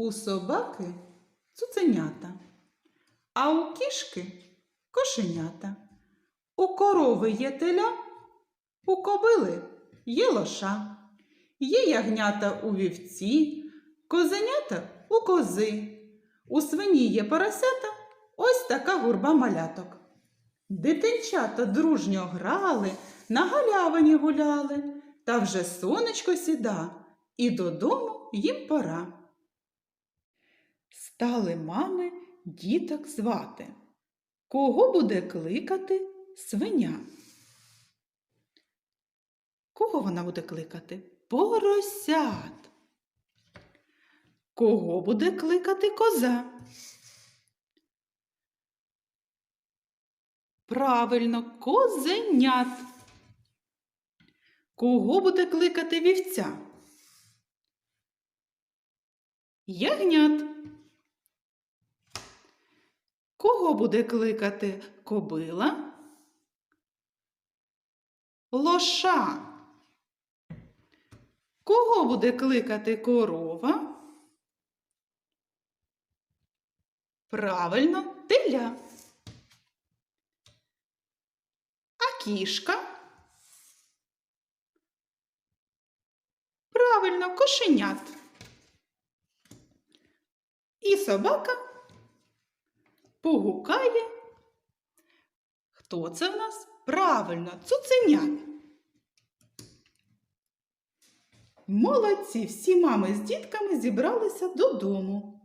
У собаки цуценята, а у кішки кошенята. У корови є теля, у кобили є лоша. Є ягнята у вівці, козенята у кози. У свині є поросята, ось така гурба маляток. Дитинчата дружньо грали, на галявині гуляли, та вже сонечко сіда, і додому їм пора. Стали мами діток звати. Кого буде кликати свиня? Кого вона буде кликати? Поросят. Кого буде кликати коза? Правильно, козенят. Кого буде кликати вівця? Ягнят. Кого буде кликати кобила? Лоша. Кого буде кликати корова? Правильно, теля. А кішка? Правильно, кошенят. І собака погукає. Хто це в нас? Правильно, цуценя. Молодці, всі мами з дітками зібралися додому.